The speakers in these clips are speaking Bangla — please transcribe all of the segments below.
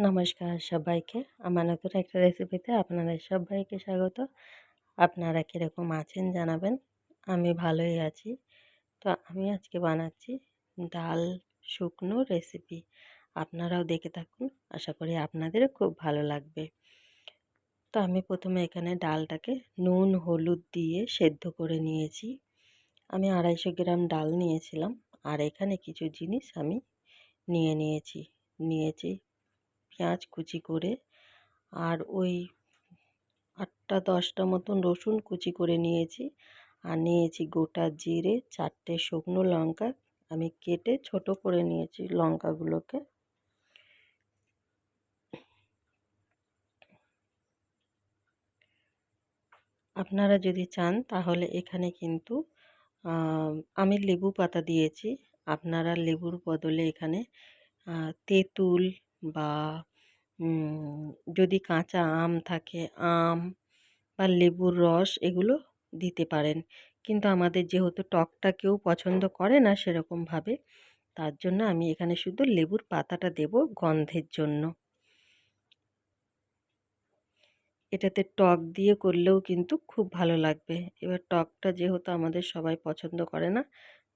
নমস্কার সবাইকে। আমার নতুন একটা রেসিপিতে আপনাদের সবাইকে স্বাগত। আপনারা কীরকম আছেন জানাবেন। আমি ভালোই আছি। তো আমি আজকে বানাচ্ছি ডাল শুকনো রেসিপি আপনারাও দেখে থাকুন। আশা করি আপনাদেরও খুব ভালো লাগবে। তো আমি প্রথমে এখানে ডালটাকে নুন, হলুদ দিয়ে সেদ্ধ করে নিয়েছি। আমি আড়াইশো গ্রাম ডাল নিয়েছিলাম। আর এখানে কিছু জিনিস আমি নিয়ে নিয়েছি। নিয়েছি পেঁয়াজ কুচি করে আর ওই আটটা দশটা মতন রসুন কুচি করে নিয়েছি। আর নিয়েছি গোটা জিরে, চারটে শুকনো লঙ্কা। আমি কেটে ছোট করে নিয়েছি লঙ্কাগুলোকে। আপনারা যদি চান তাহলে এখানে কিন্তু আমি লেবু পাতা দিয়েছি। আপনারা লেবুর বদলে এখানে তেঁতুল বা যদি কাঁচা আম থাকে, আম বা লেবুর রস এগুলো দিতে পারেন। কিন্তু আমাদের যেহেতু টকটা কেউ পছন্দ করে না সেরকমভাবে, তার জন্য আমি এখানে শুধু লেবুর পাতাটা দেব গন্ধের জন্য। এটাতে টক দিয়ে করলেও কিন্তু খুব ভালো লাগবে। এবার টকটা যেহেতু আমাদের সবাই পছন্দ করে না,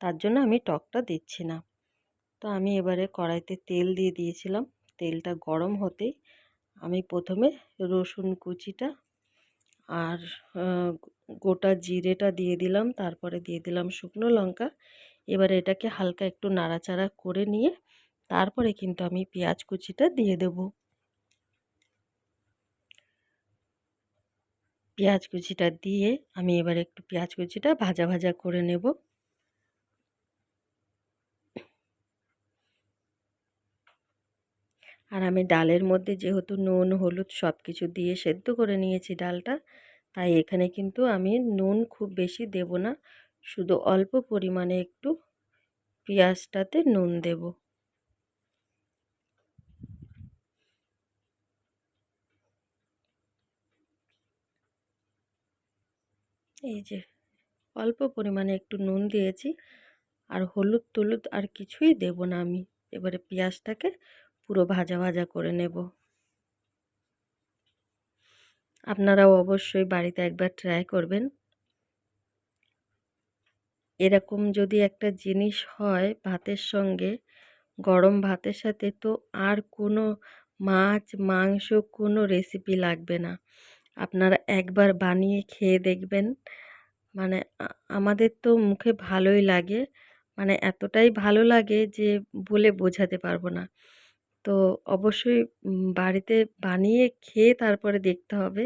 তার জন্য আমি টকটা দিচ্ছি না। তো আমি এবারে কড়াইতে তেল দিয়ে দিয়েছিলাম। তেলটা গরম হতেই আমি প্রথমে রসুন কুচিটা আর গোটা জিরেটা দিয়ে দিলাম, তারপরে দিয়ে দিলাম শুকনো লঙ্কা। এবার এটাকে হালকা একটু নাড়াচাড়া করে নিয়ে তারপরে কিন্তু আমি পেঁয়াজ কুচিটা দিয়ে দেব। পেঁয়াজ কুচিটা দিয়ে আমি এবার একটু পেঁয়াজ কুচিটা ভাজা ভাজা করে নেব। আর আমি ডালের মধ্যে যেহেতু নুন, হলুদ সব কিছু দিয়ে সেদ্ধ করে নিয়েছি ডালটা, তাই এখানে কিন্তু আমি নুন খুব বেশি দেব না। শুধু অল্প পরিমাণে একটু পেঁয়াজটাতে নুন দেব। এই যে, অল্প পরিমাণে একটু নুন দিয়েছি, আর হলুদ, টলুদ আর কিছুই দেব না আমি। এবারে পেঁয়াজটাকে পুরো ভাজা ভাজা করে নেব। আপনারাও অবশ্যই বাড়িতে একবার ট্রাই করবেন। এরকম যদি একটা জিনিস হয় ভাতের সঙ্গে, গরম ভাতের সাথে তো আর কোনো মাছ, মাংস, কোনো রেসিপি লাগবে না। আপনারা একবার বানিয়ে খেয়ে দেখবেন। মানে আমাদের তো মুখে ভালোই লাগে। মানে এতটাই ভালো লাগে যে বলে বোঝাতে পারব না। তো অবশ্যই বাড়িতে বানিয়ে খেয়ে তারপরে দেখতে হবে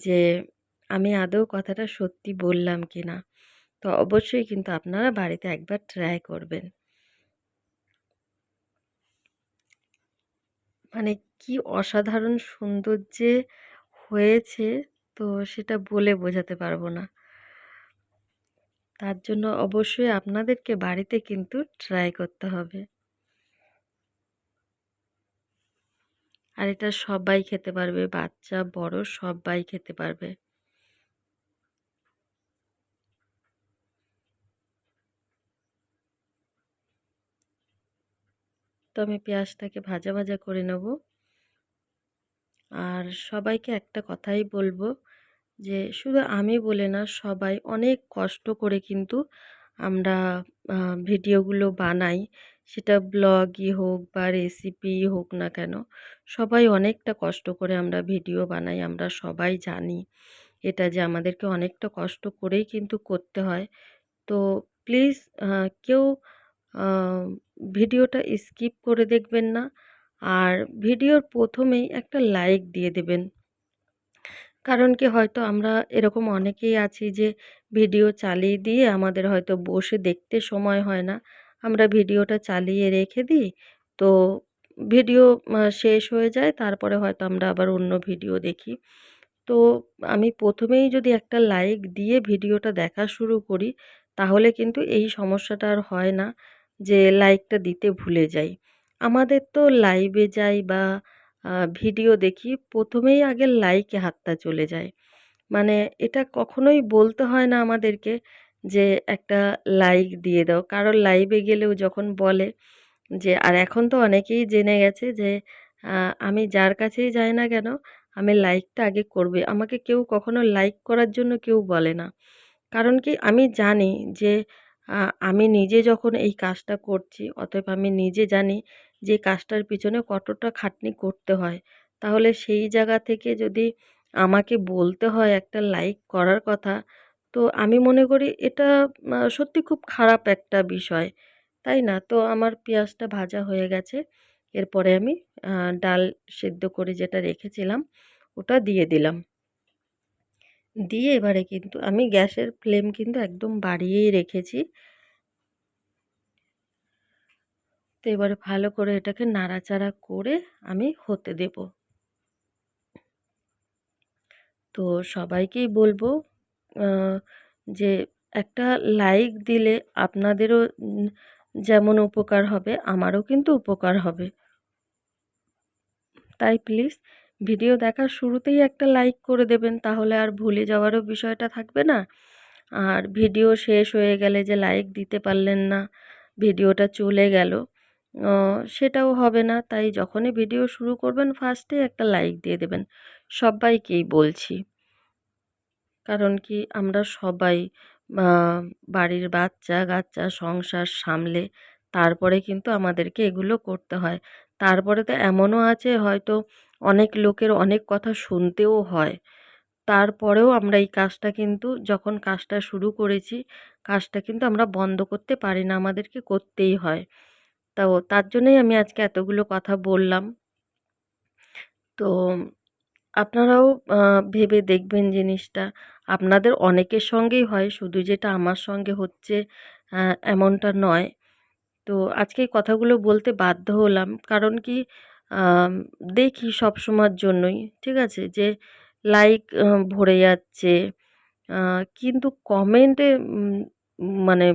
যে আমি আদৌ কথাটা সত্যি বললাম কি না তো অবশ্যই কিন্তু আপনারা বাড়িতে একবার ট্রাই করবেন। মানে কি অসাধারণ সৌন্দর্যে হয়েছে তো সেটা বলে বোঝাতে পারব না। তার জন্য অবশ্যই আপনাদেরকে বাড়িতে কিন্তু ট্রাই করতে হবে। আর এটা সবাই খেতে পারবে, বাচ্চা, বড়, সবাই খেতে পারবে। তো আমি পেঁয়াজটাকে ভাজা ভাজা করে নেব। আর সবাইকে একটা কথাই বলব যে, শুধু আমি বলে না, সবাই অনেক কষ্ট করে কিন্তু আমরা ভিডিওগুলো বানাই। সেটা ব্লগই হোক বা রেসিপি হোক না কেন, সবাই অনেকটা কষ্ট করে আমরা ভিডিও বানাই, আমরা সবাই জানি। এটা যে আমাদেরকে অনেকটা কষ্ট করেই কিন্তু করতে হয়। তো প্লিজ কেউ ভিডিওটা স্কিপ করে দেখবেন না। আর ভিডিওর প্রথমেই একটা লাইক দিয়ে দেবেন। কারণ কি হয়তো আমরা এরকম অনেকেই আছি যে ভিডিও চালিয়ে দিয়ে আমাদের হয়তো বসে দেখতে সময় হয় না। আমরা ভিডিওটা চালিয়ে রেখে দিই। তো ভিডিও শেষ হয়ে যায়, তারপরে হয়তো আমরা আবার অন্য ভিডিও দেখি। তো আমি প্রথমেই যদি একটা লাইক দিয়ে ভিডিওটা দেখা শুরু করি, তাহলে কিন্তু এই সমস্যাটা আর হয় না যে লাইকটা দিতে ভুলে যাই। আমাদের তো লাইভে যাই বা ভিডিও দেখি, প্রথমেই আগে লাইকে হাতটা চলে যায়। মানে এটা কখনোই বলতে হয় না আমাদেরকে যে একটা লাইক দিয়ে দাও। কারোর লাইভে গেলেও যখন বলে যে, আর এখন তো অনেকেই জেনে গেছে যে আমি যার কাছেই যাই না কেন, আমি লাইকটা আগে করবে। আমাকে কেউ কখনো লাইক করার জন্য কেউ বলে না। কারণ কি? আমি জানি যে আমি নিজে যখন এই কাজটা করছি, অতএব আমি নিজে জানি যে, কাজটার পিছনে কতটা খাটনি করতে হয়। তাহলে সেই জায়গা থেকে যদি আমাকে বলতে হয় একটা লাইক করার কথা তো আমি মনে করি এটা সত্যি খুব খারাপ একটা বিষয়। তাই না? তো আমার পেঁয়াজটা ভাজা হয়ে গেছে। এরপরে আমি ডাল সেদ্ধ করে যেটা রেখেছিলাম, ওটা দিয়ে দিলাম। দিয়ে এবারে কিন্তু আমি গ্যাসের ফ্লেম কিন্তু একদম বাড়িয়েই রেখেছি। তো এবারে ভালো করে এটাকে নাড়াচাড়া করে আমি হতে দেব। তো সবাইকেই বলব যে একটা লাইক দিলে আপনাদেরও যেমন উপকার হবে, আমারও কিন্তু উপকার হবে। তাই প্লিজ ভিডিও দেখার শুরুতেই একটা লাইক করে দেবেন, তাহলে আর ভুলে যাওয়ারও বিষয়টা থাকবে না। আর ভিডিও শেষ হয়ে গেলে যে লাইক দিতে পারলেন না ভিডিওটা চলে গেল সেটাও হবে না। তাই যখনই ভিডিও শুরু করবেন ফার্স্টে একটা লাইক দিয়ে দেবেন। সবাইকেই বলছি। কারণ কি আমরা সবাই বাড়ির বাচ্চা কাচ্চা সংসার সামলে তারপরে কিন্তু আমাদেরকে এগুলো করতে হয়। তারপরে তো এমনও আছে হয়তো অনেক লোকের অনেক কথা শুনতেও হয়। তারপরেও আমরা এই কাজটা কিন্তু যখন কাজটা শুরু করেছি, কাজটা কিন্তু আমরা বন্ধ করতে পারি না, আমাদেরকে করতেই হয়। তো তার জন্যই আমি আজকে এতগুলো কথা বললাম। তো আপনারাও ভেবে দেখবেন জিনিসটা। আপনাদের অনেকের সঙ্গেই হয়, শুধু যেটা আমার সঙ্গে হচ্ছে এমনটা নয়। তো আজকে কথাগুলো বলতে বাধ্য হলাম। কারণ কি দেখি সব সময়ের জন্যই, ঠিক আছে? যে লাইক ভরে যাচ্ছে। কিন্তু কমেন্টে মানে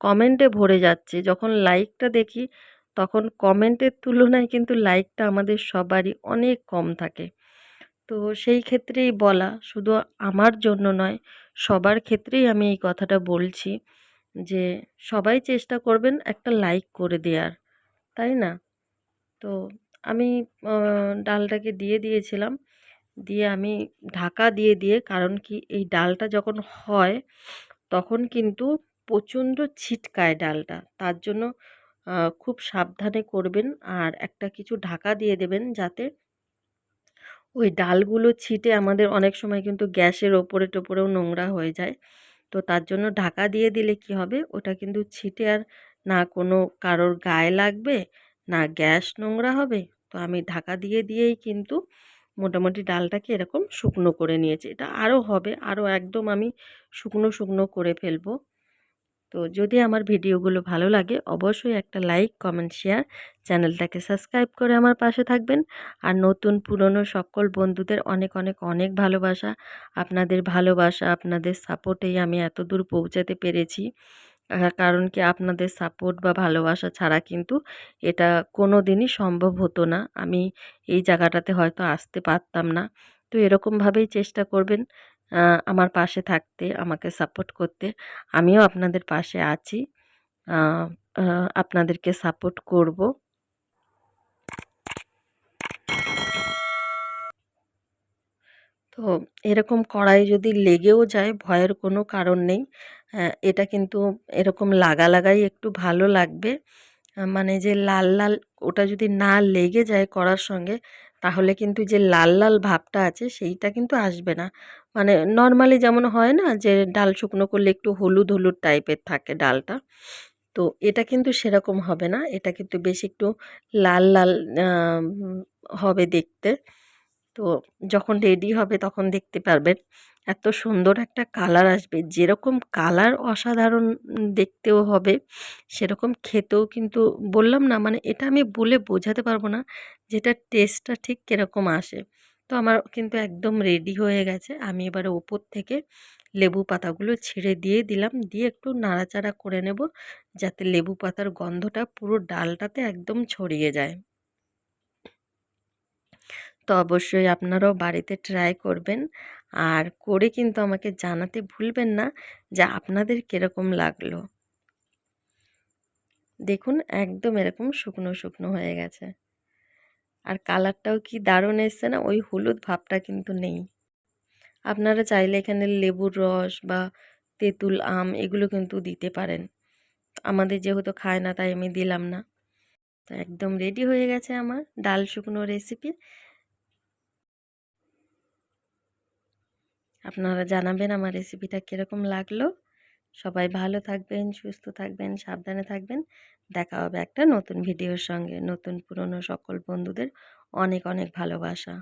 কমেন্টে ভরে যাচ্ছে। যখন লাইকটা দেখি, তখন কমেন্টের তুলনায় কিন্তু লাইকটা আমাদের সবারই অনেক কম থাকে। তো সেই ক্ষেত্রেই বলা। শুধু আমার জন্য নয়, সবার ক্ষেত্রেই আমি এই কথাটা বলছি যে, সবাই চেষ্টা করবেন একটা লাইক করে দেওয়ার তাই না? তো আমি ডালটাকে দিয়ে দিয়েছিলাম। দিয়ে আমি ঢাকা দিয়ে দিয়ে, কারণ কি এই ডালটা যখন হয়, তখন কিন্তু প্রচণ্ড ছিটকায় ডালটা। তার জন্য খুব সাবধানে করবেন আর একটা কিছু ঢাকা দিয়ে দেবেন যাতে ওই ডালগুলো ছিটে আমাদের অনেক সময় কিন্তু গ্যাসের ওপরে টোপরেও নোংরা হয়ে যায়। তো তার জন্য ঢাকা দিয়ে দিলে কি হবে? ওটা কিন্তু ছিটে আর না কোনো কারোর গায়ে লাগবে, না গ্যাস নোংরা হবে। তো আমি ঢাকা দিয়ে দিয়েই কিন্তু মোটামুটি ডালটাকে এরকম শুকনো করে নিয়েছি। এটা আরও হবে, আরও একদম আমি শুকনো শুকনো করে ফেলব। তো যদি আমার ভিডিওগুলো ভালো লাগে, অবশ্যই একটা লাইক, কমেন্ট, শেয়ার চ্যানেলটাকে সাবস্ক্রাইব করে আমার পাশে থাকবেন। আর নতুন পুরনো সকল বন্ধুদের অনেক অনেক অনেক ভালোবাসা। আপনাদের ভালোবাসা, আপনাদের সাপোর্টেই আমি এত দূর পৌঁছাতে পেরেছি। কারণ কি আপনাদের সাপোর্ট বা ভালোবাসা ছাড়া কিন্তু এটা কোনো দিনই সম্ভব হতো না। আমি এই জায়গাটাতে হয়তো আসতে পারতাম না। তো এরকমভাবেই চেষ্টা করবেন। আমার পাশে থাকতে, আমাকে সাপোর্ট করতে। আমিও আপনাদের পাশে আছি। আপনাদেরকে সাপোর্ট করব। তো এরকম কড়াই যদি লেগেও যায়, ভয়ের কোনো কারণ নেই। এটা কিন্তু এরকম লাগা লাগাই একটু ভালো লাগবে। মানে যে লাল লাল ওটা যদি না লেগে যায় কড়ার সঙ্গে তাহলে কিন্তু যে লাল লাল ভাবটা আছে সেইটা কিন্তু আসবে না। মানে নর্মালি যেমন হয় না যে ডাল শুকনো করলে একটু হলুদ হলুদ টাইপের থাকে ডালটা, তো এটা কিন্তু সেরকম হবে না। এটা কিন্তু বেশ একটু লাল লাল হবে দেখতে। তো যখন রেডি হবে তখন দেখতে পারবেন। এত সুন্দর একটা কালার আসবে। যেরকম কালার অসাধারণ দেখতেও হবে, সেরকম খেতেও কিন্তু বললাম না মানে এটা আমি বলে বোঝাতে পারব না যেটা টেস্টটা ঠিক কীরকম আসে। তো আমার কিন্তু একদম রেডি হয়ে গেছে। আমি এবারে ওপর থেকে লেবু পাতাগুলো ছেড়ে দিয়ে দিলাম। দিয়ে একটু নাড়াচাড়া করে নেব যাতে লেবু পাতার গন্ধটা পুরো ডালটাতে একদম ছড়িয়ে যায়। তো অবশ্যই আপনারাও বাড়িতে ট্রাই করবেন। আর করে কিন্তু আমাকে জানাতে ভুলবেন না যে আপনাদের কীরকম লাগল। দেখুন, একদম এরকম শুকনো শুকনো হয়ে গেছে। আর কালারটাও কি দারুণ এসছে না? ওই হলুদ ভাবটা কিন্তু নেই। আপনারা চাইলে এখানে লেবুর রস বা তেঁতুল, আম এগুলো কিন্তু দিতে পারেন। আমাদের যেহেতু খায় না, তাই আমি দিলাম না। তো একদম রেডি হয়ে গেছে আমার ডাল শুকনো রেসিপি আপনারা জানাবেন আমার রেসিপিটা কীরকম লাগল। সবাই ভালো থাকবেন, সুস্থ থাকবেন, সাবধানে থাকবেন। দেখা হবে একটা নতুন ভিডিওর সঙ্গে। নতুন পুরনো সকল বন্ধুদের অনেক অনেক ভালোবাসা।